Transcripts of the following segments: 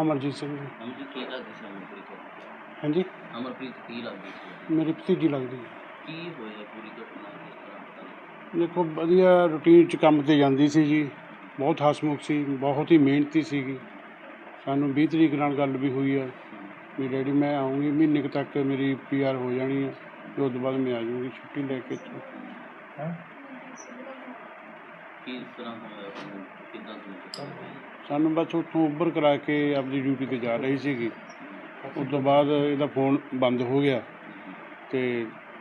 ਅਮਰਜੀਤ ਸਿੰਘ ਜੀ। ਅਮਰਜੀਤ ਕੀ ਲੱਗਦੀ ਸੀ ਅਮਰਪ੍ਰੀਤ? ਹਾਂਜੀ? ਅਮਰਪ੍ਰੀਤ ਕੀ ਲੱਗਦੀ ਸੀ? ਮੇਰੀ ਭਤੀਜੀ ਲੱਗਦੀ ਹੈ। ਕੀ ਹੋਇਆ ਪੂਰੀ ਘਟਨਾ ਕਿਸ ਤਰ੍ਹਾਂ ਪਤਾ ਲੱਗਾ? ਦੇਖੋ ਵਧੀਆ ਰੂਟੀਨ 'ਚ ਕੰਮ ਤੇ ਜਾਂਦੀ ਸੀ ਜੀ। ਬਹੁਤ ਹਸਮੁਖ ਸੀ ਬਹੁਤ ਹੀ ਮਿਹਨਤੀ ਸੀਗੀ। ਸਾਨੂੰ 20 ਤਰੀਕ ਨਾਲ ਗੱਲ ਵੀ ਹੋਈ ਆ ਵੀ ਡੈਡੀ ਮੈਂ ਆਉਂਗੀ ਮਹੀਨੇ ਕੁ ਤੱਕ ਮੇਰੀ ਪੀਆਰ ਹੋ ਜਾਣੀ ਆ ਤੇ ਉਸ ਤੋਂ ਬਾਅਦ ਮੈਂ ਆ ਜਾਊਂਗੀ ਛੁੱਟੀ ਲੈ ਕੇ ਇੱਥੋਂ। ਕਿਸ ਤਰ੍ਹਾਂ ਹੋਇਆ ਉਹਨੂੰ ਕਿੱਦਾਂ ਤੁਹਾਨੂੰ ਸਾਨੂੰ ਬਸ ਉੱਥੋਂ ਉੱਭਰ ਕਰਾ ਕੇ ਆਪਣੀ ਡਿਊਟੀ ਤੇ ਜਾ ਰਹੀ ਸੀਗੀ। ਉਸ ਤੋਂ ਬਾਅਦ ਇਹਦਾ ਫੋਨ ਬੰਦ ਹੋ ਗਿਆ ਤੇ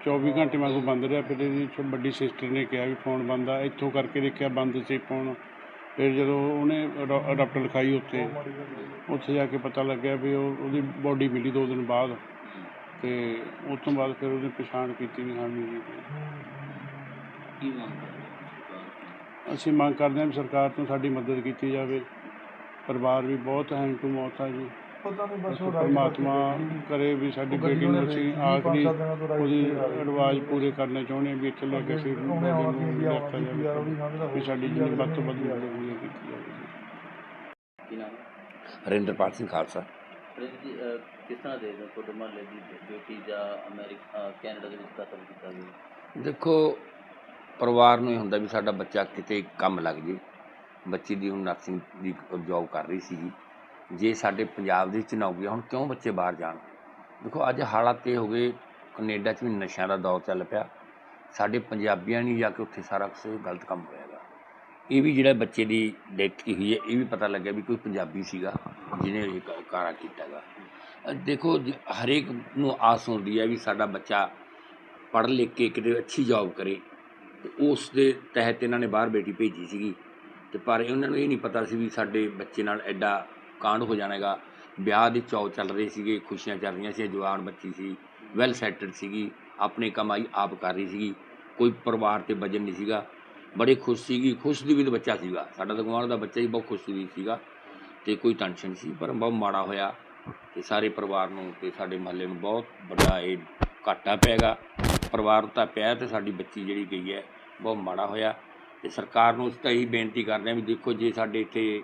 24 ਘੰਟੇ ਮੈਂ ਕੋ ਬੰਦ ਰਿਹਾ। ਫਿਰ ਇਹਦੀ ਛੋ- ਵੱਡੀ ਸਿਸਟਰ ਨੇ ਕਿਹਾ ਵੀ ਫੋਨ ਬੰਦ ਆ। ਇੱਥੋਂ ਕਰਕੇ ਦੇਖਿਆ ਬੰਦ ਸੀ ਫੋਨ ਫਿਰ ਜਦੋਂ ਉਹਨੇ ਅਡਾਪਟਰ ਲਿਖਾਈ ਉੱਥੇ ਉੱਥੇ ਜਾ ਕੇ ਪਤਾ ਲੱਗਿਆ ਵੀ ਉਹ ਉਹਦੀ ਬੋਡੀ ਮਿਲੀ ਦੋ ਦਿਨ ਬਾਅਦ। ਤੇ ਉਸ ਤੋਂ ਬਾਅਦ ਫਿਰ ਉਹਨੇ ਪਛਾਣ ਕੀਤੀ ਵੀ ਹਾਂ ਮੇਰੀ ਕੀ ਮੰਗ ਕਰਦੇ ਹੋ? ਅਸੀਂ ਮੰਗ ਕਰਦੇ ਹਾਂ ਵੀ ਸਰਕਾਰ ਤੋਂ ਸਾਡੀ ਮਦਦ ਕੀਤੀ ਜਾਵੇ। ਪਰਿਵਾਰ ਵੀ ਬਹੁਤ ਹੈਂਡ ਟੂ ਮੌਤ ਆ ਜੀ। ਪਰਮਾਤਮਾ ਕਰੇ ਵੀ ਸਾਡੀ ਬੇਟੀ ਨੂੰ ਅਸੀਂ ਆਖਰੀ ਉਹਦੀ। ਰਿਵਾਜ ਪੂਰੇ ਕਰਨੇ ਚਾਹੁੰਦੇ ਹਾਂ ਵੀ ਇੱਥੇ ਲੈ ਕੇ ਅਸੀਂ ਉਹਨੇ ਜਾਵੇ। ਵੀ ਸਾਡੀ ਜਿੰਨੀ ਵੱਧ ਤੋਂ ਵੱਧ ਮਦਦ ਹੋਈ ਕੀਤੀ ਜਾਵੇ? ਹਰਿੰਦਰਪਾਲ ਸਿੰਘ ਖਾਲਸਾ। ਕਿਸ ਤਰ੍ਹਾਂ ਦੇ ਤੁਹਾਡੇ ਮਹੱਲੇ ਦੀ ਬੇਟੀ ਜਾਂ ਅਮਰੀਕਾ ਕੈਨੇਡਾ ਦੇ ਵਿੱਚ ਕਤਲ ਕੀਤਾ ਗਿਆ? ਦੇਖੋ ਪਰਿਵਾਰ ਨੂੰ ਇਹ ਹੁੰਦਾ ਵੀ ਸਾਡਾ ਬੱਚਾ ਕਿਤੇ ਕੰਮ ਲੱਗ ਜੇ। ਬੱਚੀ ਦੀ ਹੁਣ ਨਰਸਿੰਗ ਦੀ ਜੌਬ ਕਰ ਰਹੀ ਸੀਗੀ। ਜੇ ਸਾਡੇ ਪੰਜਾਬ ਦੇ ਵਿੱਚ ਨਾ ਹੋ ਹੁਣ ਕਿਉਂ ਬੱਚੇ ਬਾਹਰ ਜਾਣ? ਦੇਖੋ ਅੱਜ ਹਾਲਾਤ ਇਹ ਹੋ ਗਏ ਕੈਨੇਡਾ 'ਚ ਵੀ ਨਸ਼ਿਆਂ ਦਾ ਦੌਰ ਚੱਲ ਪਿਆ। ਸਾਡੇ ਪੰਜਾਬੀਆਂ ਨੇ ਜਾ ਕੇ ਉੱਥੇ ਸਾਰਾ ਕੁਛ ਗਲਤ ਕੰਮ ਹੋਇਆਗਾ ਇਹ ਵੀ ਜਿਹੜਾ ਬੱਚੇ ਦੀ ਡੈਥ ਕੀ ਹੋਈ ਹੈ ਇਹ ਵੀ ਪਤਾ ਲੱਗਿਆ ਵੀ ਕੋਈ ਪੰਜਾਬੀ ਸੀਗਾ ਜਿਹਨੇ ਇਹ ਕਾਰਾ ਕੀਤਾਗਾ ਅ, ਦੇਖੋ ਜ- ਹਰੇਕ ਨੂੰ ਆਸ ਹੁੰਦੀ ਹੈ ਵੀ ਸਾਡਾ ਬੱਚਾ ਪੜ੍ਹ ਲਿਖ ਕੇ ਕਿਤੇ ਅੱਛੀ ਜੌਬ ਕਰੇ। ਉਸ ਦੇ ਤਹਿਤ ਇਹਨਾਂ ਨੇ ਬਾਹਰ ਬੇਟੀ ਭੇਜੀ ਸੀਗੀ। ਤੇ ਪਰ ਉਹਨਾਂ ਨੂੰ ਇਹ ਨਹੀਂ ਪਤਾ ਸੀ ਵੀ ਸਾਡੇ ਬੱਚੇ ਨਾਲ ਐਡਾ ਕਾਂਡ ਹੋ ਜਾਣਾ ਜਾਣਾਗਾ ਵਿਆਹ ਦੇ ਚੌ ਚੱਲ ਰਹੇ ਸੀਗੇ, ਖੁਸ਼ੀਆਂ ਚੱਲ ਰਹੀਆਂ ਸੀ, ਜਵਾਨ ਬੱਚੀ ਸੀ ਵੈਲ ਸੈਟਲਡ ਸੀਗੀ, ਆਪਣੀ ਕਮਾਈ ਆਪ ਕਰ ਰਹੀ ਸੀਗੀ, ਕੋਈ ਪਰਿਵਾਰ ਤੇ ਵਜਨ ਨਹੀਂ ਸੀਗਾ। ਬੜੇ ਖੁਸ਼ ਸੀਗੀ, ਖੁਸ਼ ਦੀ ਵੀ ਤਾਂ ਬੱਚਾ ਸੀਗਾ। ਸਾਡਾ ਤਾਂ ਗੁਆਂਢ ਦਾ ਬੱਚਾ ਹੀ ਬਹੁਤ ਖੁਸ਼ ਵੀ ਸੀਗਾ ਤੇ ਕੋਈ ਟੈਨਸ਼ਨ ਸੀ, ਪਰ ਬਹੁਤ ਮਾੜਾ ਹੋਇਆ ਤੇ ਸਾਰੇ ਪਰਿਵਾਰ ਨੂੰ ਤੇ ਸਾਡੇ ਮਹੱਲੇ ਨੂੰ ਬਹੁਤ ਵੱਡਾ ਇਹ ਘਾਟਾ ਪੈਗਾ ਪਰਿਵਾਰ ਤਾਂ ਪਿਆ ਤੇ ਸਾਡੀ ਬੱਚੀ ਜਿਹੜੀ ਗਈ ਹੈ, ਬਹੁਤ ਮਾੜਾ ਹੋਇਆ। ਤੇ ਸਰਕਾਰ ਨੂੰ ਅਸੀਂ ਤਾਂ ਇਹੀ ਬੇਨਤੀ ਕਰਦੇ ਹਾਂ ਵੀ ਦੇਖੋ ਜੇ ਸਾਡੇ ਇੱਥੇ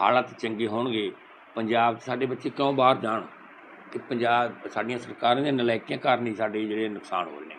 ਹਾਲਾਤ ਚੰਗੇ ਹੋਣਗੇ, ਪੰਜਾਬ 'ਚ ਸਾਡੇ ਬੱਚੇ ਕਿਉਂ ਬਾਹਰ ਜਾਣ? ਕਿ ਪੰਜਾਬ, ਸਾਡੀਆਂ ਸਰਕਾਰਾਂ ਦੀਆਂ ਨਲਾਇਕੀਆਂ ਕਾਰਨ ਹੀ ਸਾਡੇ ਜਿਹੜੇ ਨੁਕਸਾਨ ਹੋ ਰਹੇ ਨੇ।